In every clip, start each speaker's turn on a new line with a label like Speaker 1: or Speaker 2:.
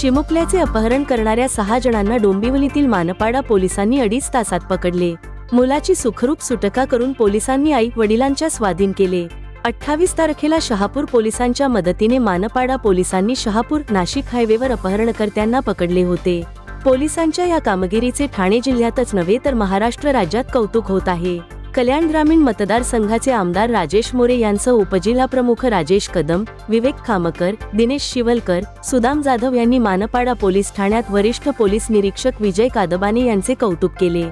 Speaker 1: चिमुकल्याचे अपहरण करणाऱ्या सहा जणांना डोंबिवलीतील मानपाडा पोलिसांनी अडीच तासात पकडले. मुलाची सुखरूप सुटका करून पोलिसांनी आई वडिलांच्या स्वाधीन केले. अठ्ठावीस तारखेला शहापूर पोलिसांच्या मदतीने मानपाडा पोलिसांनी शहापूर नाशिक हायवेवर अपहरणकर्त्यांना पकडले होते. पोलिसांच्या या कामगिरीचे ठाणे जिल्ह्यातच नव्हे तर महाराष्ट्र राज्यात कौतुक होत आहे. कल्याण ग्रामीण मतदारसंघाचे आमदार राजेश मोरे यांचं उपजिल्हा प्रमुख राजेश कदम विवेक खामकर दिनेश शिवलकर सुदाम जाधव यांनी मानपाडा पोलीस ठाण्यात वरिष्ठ पोलीस निरीक्षक विजय कादबाने यांचे कौतुक केले.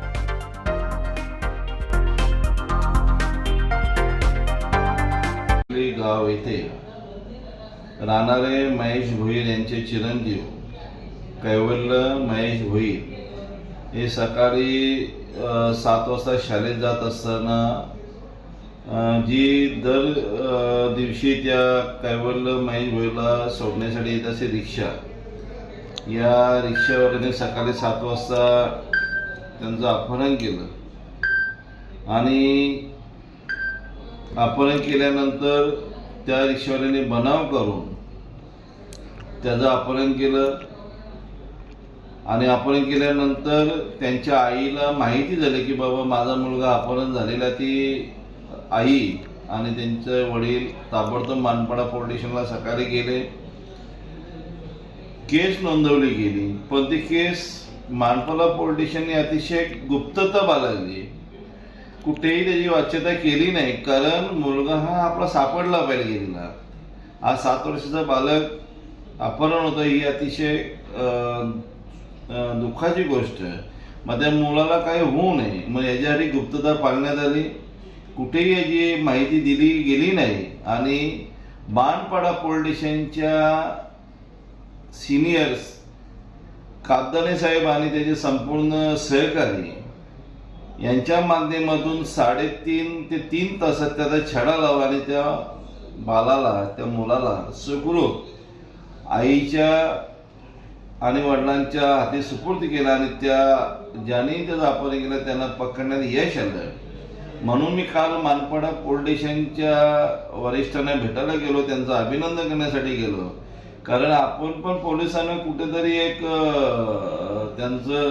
Speaker 2: गाव येथे राहणारे महेश भोईर यांचे चिरंजीव कैवल्य महेश भोईर हे सकाळी सात वाजता शाळेत जात असताना जी दर दिवशी त्या कैवल्य महेश भोईला सोडण्यासाठी येत असे रिक्षा या रिक्षावाल्याने सकाळी सात वाजता त्यांचं अपहरण केलं. आणि अपहरण केल्यानंतर त्या रिक्षावाल्याने बनाव करून त्याचं अपहरण केलं. आणि अपहरण केल्यानंतर त्यांच्या आईला माहिती झाली की बाबा माझा मुलगा अपहरण झालेला ती आई आणि त्यांचे वडील ताबडतोब मानपाडा पोलीस स्टेशनला सकाळी गेले. केस नोंदवली गेली पण ती केस मानपाडा पोलीस स्टेशनने अतिशय गुप्तता बाळगली. कुठेही त्याची वाच्यता केली नाही कारण मुलगा हा आपला सापडला पाहिजे गेलेला. हा सात वर्षाचा बालक अपहरण होतं ही अतिशय दुःखाची गोष्ट. आहे मग त्या मुलाला काही होऊ नये. मग याच्यासाठी गुप्तता पाळण्यात आली. कुठेही याची माहिती दिली गेली नाही. आणि बाणपाडा पोलिटिशियनच्या स्टेशनच्या सिनियर्स कागदाने साहेब आणि त्याचे संपूर्ण सहकारी यांच्या माध्यमातून साडेतीन ते तीन तासात त्याचा छडा लावला आणि त्या बालाला त्या मुलाला सुखरूप आईच्या आणि वडिलांच्या हाती सुपूर्द केला आणि त्या ज्यांनी त्याचा अपहरण केला त्यांना पकडण्यात यश आलं. म्हणून मी काल मानपाडा पोलीस स्टेशनच्या वरिष्ठांना भेटायला गेलो त्यांचं अभिनंदन करण्यासाठी गेलो. कारण आपण पण पोलिसांना कुठेतरी एक त्यांचं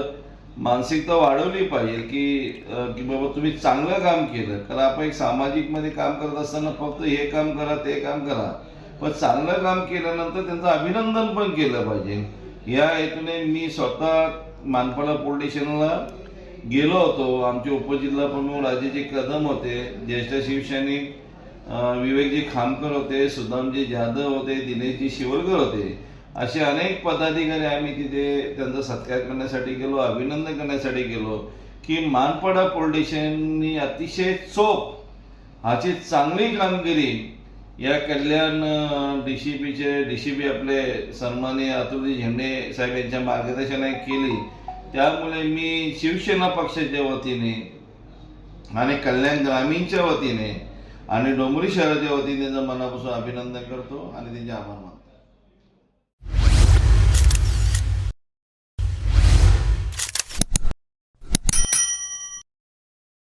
Speaker 2: मानसिकता वाढवली पाहिजे की की बाबा तुम्ही चांगलं काम केलं. कारण आपण एक सामाजिकमध्ये काम करत असताना फक्त हे काम करा ते काम करा. पण चांगलं काम केल्यानंतर त्यांचं अभिनंदन पण केलं पाहिजे. या हेतूने मी स्वतः मानपाडा पोलीस स्टेशनला गेलो होतो. आमचे उपजिल्हा प्रमुख राजेजी कदम होते ज्येष्ठ शिवसैनिक विवेकजी खामकर होते सुदामजी जाधव होते दिनेशजी शिवलकर होते. असे अनेक पदाधिकारी आम्ही तिथे त्यांचा सत्कार करण्यासाठी गेलो अभिनंदन करण्यासाठी गेलो की मानपाडा पोलीस स्टेशननी अतिशय चोख ह्याची चांगली कामगिरी या कल्याण डी सी पीचे डी सी पी आपले सन्माननीय अतुलजी झेंडे साहेब यांच्या मार्गदर्शनाने केली. त्यामुळे मी शिवसेना पक्षाच्या वतीने आणि कल्याण ग्रामीणच्या वतीने आणि डोंगरी शहराच्या वतीने त्यांचं मनापासून अभिनंदन करतो आणि त्यांचे आभार मानतो.